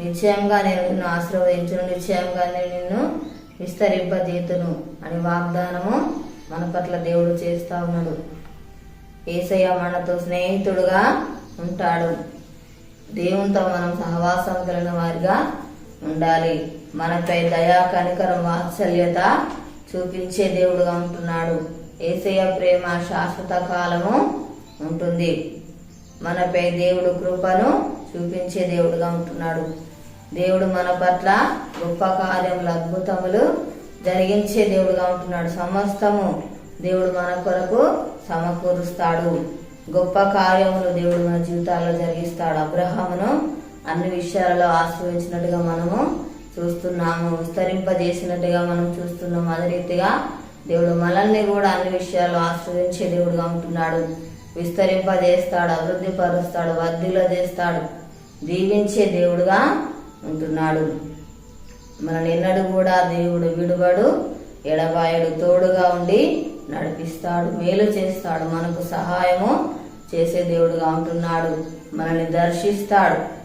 నిశ్చయంగా నేను నిన్ను ఆశీర్వదించును. నిశ్చయంగా నేను నిన్ను విస్తరింపజేతును అని వాగ్దానము మన పట్ల దేవుడు చేస్తా ఉన్నాడు. ఏసయ్య మనతో స్నేహితుడుగా ఉంటాడు. దేవునితో మనం సహవాసం కలిగిన వారిగా ఉండాలి. మనపై దయా కనికరం వాత్సల్యత చూపించే దేవుడుగా ఉంటున్నాడు. ఏసయ్య ప్రేమ శాశ్వత కాలము ఉంటుంది. మనపై దేవుడు కృపను చూపించే దేవుడుగా ఉంటున్నాడు. దేవుడు మన పట్ల గొప్ప కార్యములు అద్భుతములు జరిగించే దేవుడుగా ఉంటున్నాడు. సమస్తము దేవుడు మన కొరకు సమకూరుస్తాడు. గొప్ప కార్యములు దేవుడు మన జీవితాల్లో జరిగిస్తాడు. అబ్రహామును అన్ని విషయాలలో ఆశ్రయించినట్టుగా మనము చూస్తున్నాము. విస్తరింపజేసినట్టుగా మనం చూస్తున్నాము. అదే రీతిగా దేవుడు మనల్ని కూడా అన్ని విషయాల్లో ఆశ్రయించే దేవుడుగా ఉంటున్నాడు. విస్తరింపజేస్తాడు అభివృద్ధి పరుస్తాడు వర్ధిలో చేస్తాడు దీవించే దేవుడుగా ఉంటున్నాడు. మన నిన్నడు కూడా దేవుడు విడుబడు ఎడబాయుడు తోడుగా ఉండి నడిపిస్తాడు మేలు చేస్తాడు మనకు సహాయము చేసే దేవుడుగా ఉంటున్నాడు. మనల్ని దర్శిస్తాడు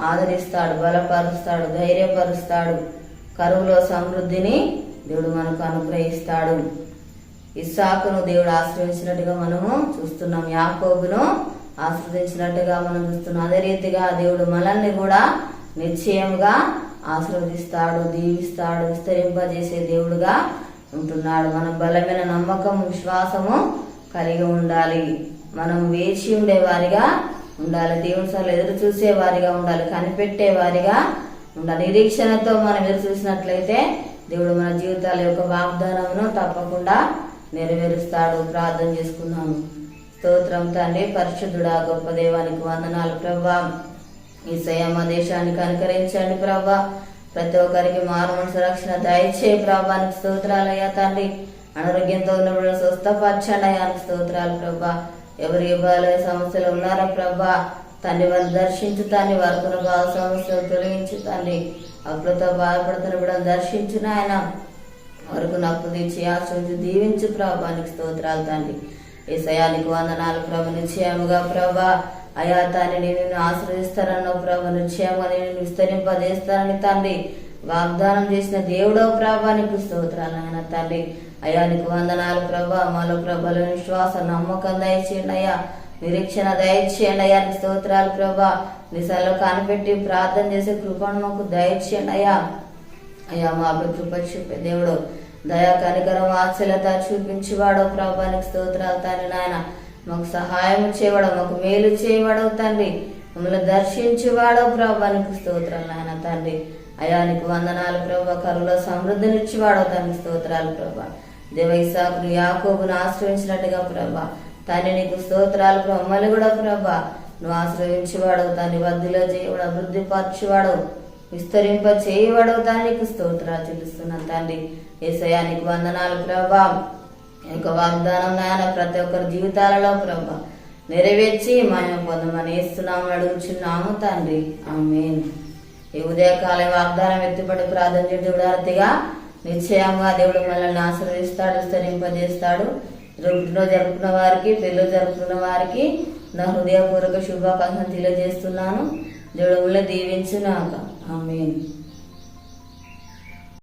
ఆదరిస్తాడు బలపరుస్తాడు ధైర్యపరుస్తాడు. కరువులో సమృద్ధిని దేవుడు మనకు అనుగ్రహిస్తాడు. ఇస్సాకును దేవుడు ఆశ్రయించినట్టుగా మనము చూస్తున్నాం. యాకోబును ఆశ్రదించినట్టుగా మనం చూస్తున్నాం. అదే రీతిగా దేవుడు మనల్ని కూడా నిశ్చయంగా ఆశీర్వదిస్తాడు దీవిస్తాడు విస్తరింపజేసే దేవుడుగా ఉంటున్నాడు. మన బలమైన నమ్మకం విశ్వాసము కలిగి ఉండాలి. మనం వేచి ఉండే వారిగా ఉండాలి. దేవుని సార్లు ఎదురు చూసే వారిగా ఉండాలి. కనిపెట్టే వారిగా ఉండాలి. నిరీక్షణతో మనం ఎదురు చూసినట్లయితే దేవుడు మన జీవితాల యొక్క వాగ్దానమును తప్పకుండా నెరవేరుస్తాడు. ప్రార్థన చేసుకున్నాము స్తోత్రం తండ్రి పరిశుద్ధుడా గొప్ప దేవానికి వందనాలు. ప్రభా ఈ మా దేశానికి అనుకరించండి ప్రభా. ప్రతి ఒక్కరికి మారు మనసు రక్షణ దయచే ప్రభానికి స్తోత్రాలయ్యా తండ్రి. అనారోగ్యంతో ఉన్నప్పుడు స్వస్థపరచండి అయ్యానికి స్తోత్రాలు ప్రభా. ఎవరు ఇవ్వాలి సమస్యలు ఉన్నారా ప్రభా? తండ్రి వారిని దర్శించు తండ్రి. వారికి బాధ సమస్యలు తొలగించు తండ్రి. అప్పులతో బాధపడుతున్న కూడా ఆయన వరకు నాకు తీర్చి ఆశించి దీవించు ప్రభానికి స్తోత్రాలు తండ్రి. ఏసయానికి వందనాలు ప్రభు. నిశ్చయముగా ప్రభా. అయా తండ్రి నేను నిన్ను ఆశ్రయిస్తానన్న ప్రభు. నిశ్చయంగా నేను నిన్ను విస్తరింపజేస్తానని తండ్రి వాగ్దానం చేసిన దేవుడో ప్రభానికి స్తోత్రాలు ఆయన తండ్రి. అయా నీకు వందనాలు ప్రభా. మాలో ప్రభల విశ్వాస నమ్మకం దయచేయండి అయ్యా. నిరీక్షణ దయచేయండి అయ్యా. నీ స్తోత్రాలు ప్రభా. నిశాలో కనిపెట్టి ప్రార్థన చేసే కృపను మాకు దయచేయండి అయ్యా. అయ్యా మా కృప చూపే దేవుడు. దయా కనికరం ఆశ్చర్యత చూపించేవాడో ప్రభానికి స్తోత్రాలు తండ్రి నాయన. మాకు సహాయం చేయవాడు మాకు మేలు చేయవాడవు తండ్రి. మమ్మల్ని దర్శించేవాడో ప్రభానికి స్తోత్రాలు నాయన తండ్రి. అయానికి వందనాలు ప్రభా కరువులో సమృద్ధినిచ్చేవాడో తండ్రి స్తోత్రాలు ప్రభా దేవ యాకోబును ఆశ్రయించినట్టుగా ప్రభా తండ్రి నీకు స్తోత్రాలు బ్రహ్మలు కూడా ప్రభా నువ్వు ఆశ్రయించేవాడవు తండ్రి వద్దులో చేయవాడు అభివృద్ధి విస్తరింప చేయవాడవు తండ్రి నీకు స్తోత్రాలు తెలుస్తున్నాను తండ్రి. ఏసయానికి వందనాలు ప్రభా యొక్క వాగ్దానం నాయన ప్రతి ఒక్కరి జీవితాలలో ప్రభా నెరవేర్చి మాయం పొందమని ఇస్తున్నాము అడుగుచున్నాము తండ్రి. ఆమెన్. ఈ ఉదయకాల వాగ్దానం ఎత్తిపడి ప్రార్థన చేయడం నిశ్చయంగా దేవుడు మనల్ని ఆశీర్వదిస్తాడు విస్తరింపజేస్తాడు పుట్టినరోజు జరుపుకున్న వారికి పెళ్ళి జరుపుకున్న వారికి నా హృదయపూర్వక శుభాకాంక్షలు తెలియజేస్తున్నాను. దేవుడు దీవించునాక ఆమెన్.